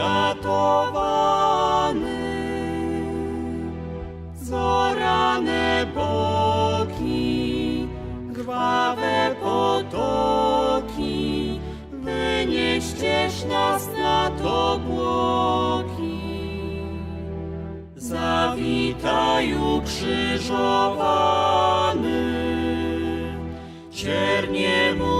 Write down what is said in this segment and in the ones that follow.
skatowany. Zorane boki, krwawe potoki, wynieściesz nas nad obłoki. Zawitaj ukrzyżowany, cierniem ukoronowany.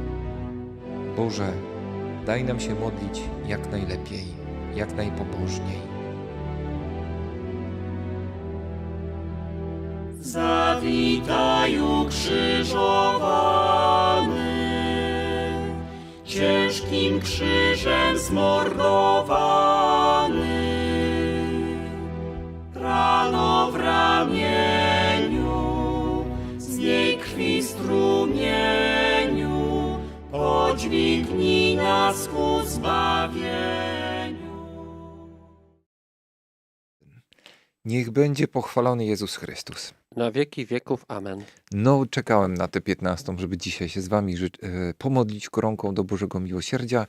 Boże, daj nam się modlić jak najlepiej, jak najpobożniej. Zawitaj ukrzyżowany, ciężkim krzyżem zmordowany. Niech będzie pochwalony Jezus Chrystus. Na wieki wieków. Amen. No, czekałem na tę 15, żeby dzisiaj się z Wami e, pomodlić koronką do Bożego Miłosierdzia.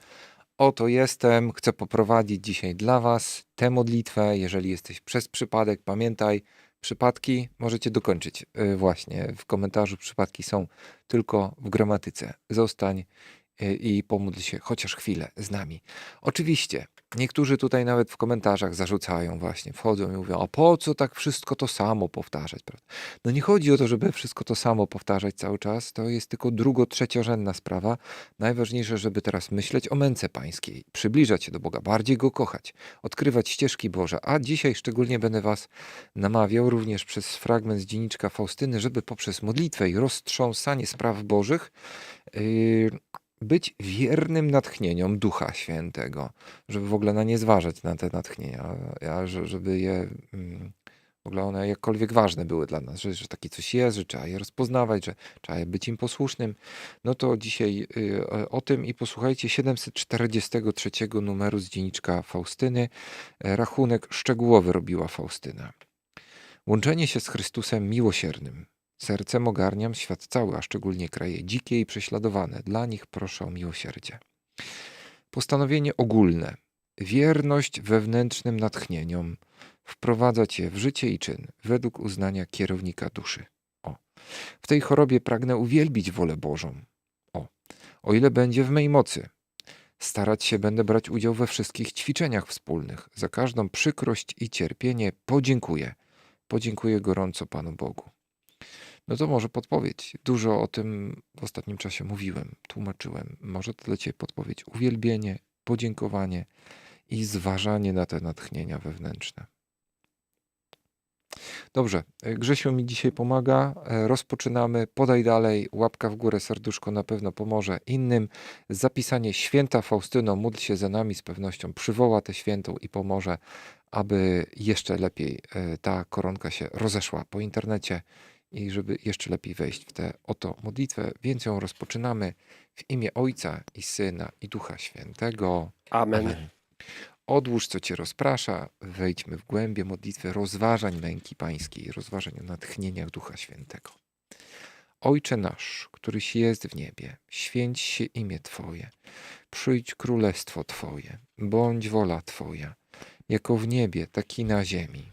Oto jestem, chcę poprowadzić dzisiaj dla Was tę modlitwę. Jeżeli jesteś przez przypadek, pamiętaj, przypadki możecie dokończyć. E, Właśnie w komentarzu przypadki są tylko w gramatyce. Zostań i pomódl się chociaż chwilę z nami. Oczywiście, niektórzy tutaj nawet w komentarzach zarzucają właśnie, wchodzą i mówią, a po co tak wszystko to samo powtarzać, prawda? No nie chodzi o to, żeby wszystko to samo powtarzać cały czas. To jest tylko drugo-trzeciorzędna sprawa. Najważniejsze, żeby teraz myśleć o męce pańskiej, przybliżać się do Boga, bardziej Go kochać, odkrywać ścieżki Boże. A dzisiaj szczególnie będę Was namawiał również przez fragment z dzienniczka Faustyny, żeby poprzez modlitwę i roztrząsanie spraw Bożych yy, być wiernym natchnieniom Ducha Świętego, żeby w ogóle na nie zważać, na te natchnienia, żeby je... mm, w ogóle one jakkolwiek ważne były dla nas, że, że coś jest, że trzeba je rozpoznawać, że trzeba być im posłusznym. No to dzisiaj y, o- o tym i posłuchajcie 743 numeru z dzienniczka Faustyny. E, Rachunek szczegółowy robiła Faustyna. Łączenie się z Chrystusem miłosiernym. Sercem ogarniam świat cały, a szczególnie kraje dzikie i prześladowane. Dla nich proszę o miłosierdzie. Postanowienie ogólne. Wierność wewnętrznym natchnieniom wprowadzać je w życie i czyn, według uznania kierownika duszy. O. W tej chorobie pragnę uwielbić wolę Bożą. O. O ile będzie w mej mocy. Starać się będę brać udział we wszystkich ćwiczeniach wspólnych. Za każdą przykrość i cierpienie podziękuję. Podziękuję gorąco Panu Bogu. No to może podpowiedź. Dużo o tym w ostatnim czasie mówiłem, tłumaczyłem. Może to dla Ciebie podpowiedź. Uwielbienie, podziękowanie i zważanie na te natchnienia wewnętrzne. Dobrze, e, Grzesiu mi dzisiaj pomaga. e, Rozpoczynamy. Podaj dalej. Łapka w górę, serduszko na pewno pomoże innym. Zapisanie święta Faustyno, módl się za nami, z pewnością przywoła tę świętą i pomoże, aby jeszcze lepiej e, ta koronka się rozeszła po internecie i żeby jeszcze lepiej wejść w tę oto modlitwę. Więc ją rozpoczynamy w imię Ojca i Syna i Ducha Świętego. Amen. Odłóż, co cię rozprasza, wejdźmy w głębie modlitwy rozważań męki pańskiej, rozważań o natchnieniach Ducha Świętego. Ojcze nasz, któryś jest w niebie, święć się imię Twoje, przyjdź królestwo Twoje, bądź wola Twoja, jako w niebie, tak i na ziemi.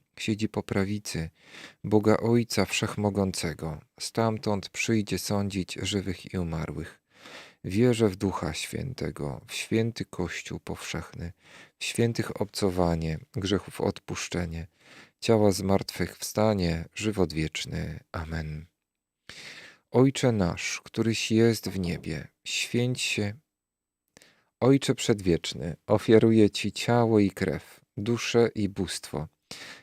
siedzi po prawicy Boga Ojca Wszechmogącego, stamtąd przyjdzie sądzić żywych i umarłych. Wierzę w Ducha Świętego, w święty Kościół powszechny, w świętych obcowanie, grzechów odpuszczenie, ciała zmartwychwstanie, żywot wieczny. Amen. Ojcze nasz, któryś jest w niebie, święć się. Ojcze Przedwieczny, ofiaruję Ci ciało i krew, duszę i bóstwo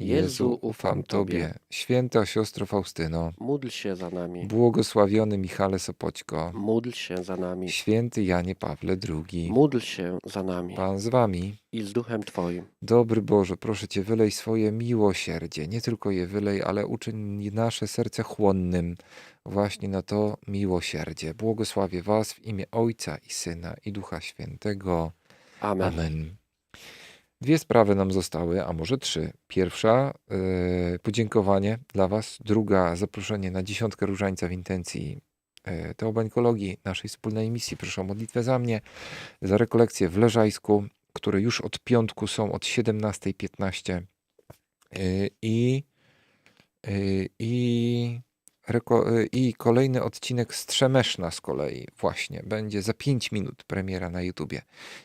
Jezu, ufam Tobie. Święta siostro Faustyno, Módl się za nami. błogosławiony Michale Sopoćko, Módl się za nami. święty Janie Pawle II, Módl się za nami Pan z Wami. i z Duchem Twoim. Dobry Boże, proszę Cię, wylej swoje miłosierdzie. Nie tylko je wylej, ale uczyń nasze serce chłonnym właśnie na to miłosierdzie. Błogosławię Was w imię Ojca i Syna i Ducha Świętego. Amen. Amen. Dwie sprawy nam zostały, a może trzy. Pierwsza, yy, podziękowanie dla Was. Druga, zaproszenie na dziesiątkę różańca w intencji yy, teobańkologii, naszej wspólnej misji. Proszę o modlitwę za mnie, za rekolekcje w Leżajsku, które już od piątku są od 17.15 yy, i, yy, i, yy, i kolejny odcinek z Trzemeszna z kolei właśnie będzie za 5 minut premiera na YouTubie.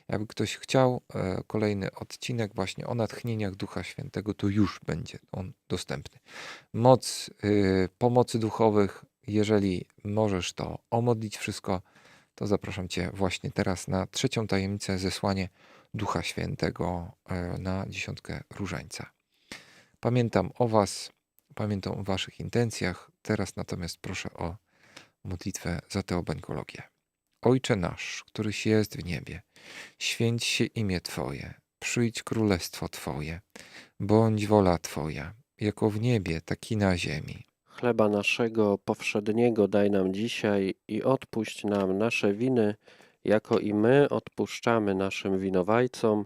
Jakby ktoś chciał e, kolejny odcinek właśnie o natchnieniach Ducha Świętego, to już będzie on dostępny. Moc y, pomocy duchowych, jeżeli możesz to omodlić wszystko, to zapraszam Cię właśnie teraz na trzecią tajemnicę zesłanie Ducha Świętego e, na dziesiątkę różańca. Pamiętam o Was, pamiętam o Waszych intencjach. Teraz natomiast proszę o modlitwę za teobańkologię. Ojcze nasz, któryś jest w niebie, święć się imię Twoje, przyjdź królestwo Twoje, bądź wola Twoja, jako w niebie, tak i na ziemi. Chleba naszego powszedniego daj nam dzisiaj i odpuść nam nasze winy, jako i my odpuszczamy naszym winowajcom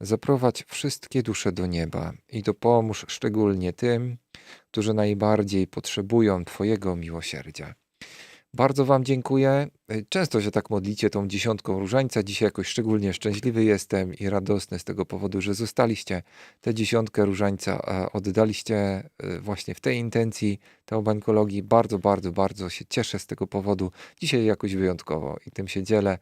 Zaprowadź wszystkie dusze do nieba i dopomóż szczególnie tym, którzy najbardziej potrzebują Twojego miłosierdzia. Bardzo Wam dziękuję. Często się tak modlicie tą dziesiątką różańca. Dzisiaj jakoś szczególnie szczęśliwy jestem i radosny z tego powodu, że zostaliście tę dziesiątkę różańca, a oddaliście e, właśnie w tej intencji teobankologii. Bardzo, bardzo, bardzo się cieszę z tego powodu. Dzisiaj jakoś wyjątkowo i tym się dzielę.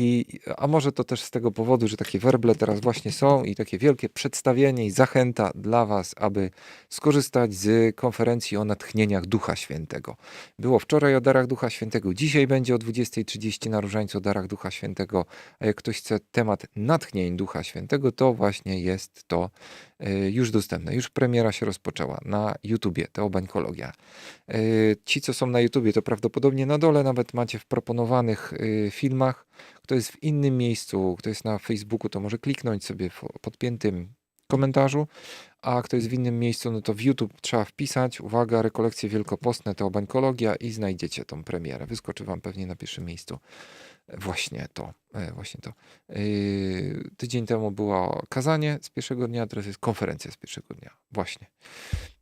I, a może to też z tego powodu, że takie werble teraz właśnie są i takie wielkie przedstawienie i zachęta dla Was, aby skorzystać z konferencji o natchnieniach Ducha Świętego. Było wczoraj o darach Ducha Świętego, dzisiaj będzie o 20.30 na Różańcu o darach Ducha Świętego. A jak ktoś chce temat natchnień Ducha Świętego, to właśnie jest to już dostępne. Już premiera się rozpoczęła na YouTubie, Teobańkologia. Y, Ci, co są na YouTubie, to prawdopodobnie na dole nawet macie w proponowanych y, filmach. Kto jest w innym miejscu, kto jest na Facebooku, to może kliknąć sobie w podpiętym komentarzu, a kto jest w innym miejscu, no to w YouTube trzeba wpisać, uwaga, rekolekcje wielkopostne, teobańkologia i znajdziecie tą premierę. Wyskoczy wam pewnie na pierwszym miejscu. Właśnie to, e, właśnie to. Yy, tydzień temu było kazanie z pierwszego dnia, teraz jest konferencja z pierwszego dnia. Właśnie.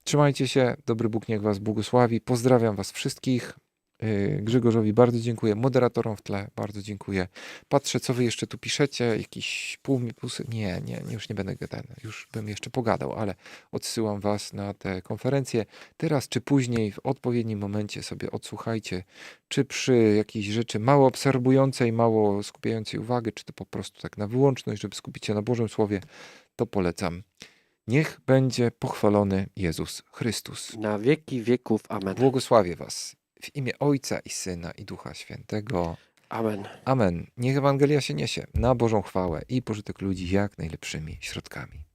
Trzymajcie się, dobry Bóg niech was błogosławi. Pozdrawiam was wszystkich. Yy, Grzegorzowi bardzo dziękuję, moderatorom w tle bardzo dziękuję. Patrzę, co wy jeszcze tu piszecie, jakiś pół, pół nie, nie, już nie będę gadany, już bym jeszcze pogadał, ale odsyłam was na tę konferencję. Teraz czy później, w odpowiednim momencie sobie odsłuchajcie, czy przy jakiejś rzeczy mało obserwującej, mało skupiającej uwagę, czy to po prostu tak na wyłączność, żeby skupić się na Bożym Słowie, to polecam. Niech będzie pochwalony Jezus Chrystus. Na wieki wieków. Amen. Błogosławię Was w imię Ojca i Syna i Ducha Świętego. Amen. Amen. Niech Ewangelia się niesie na Bożą chwałę i pożytek ludzi jak najlepszymi środkami.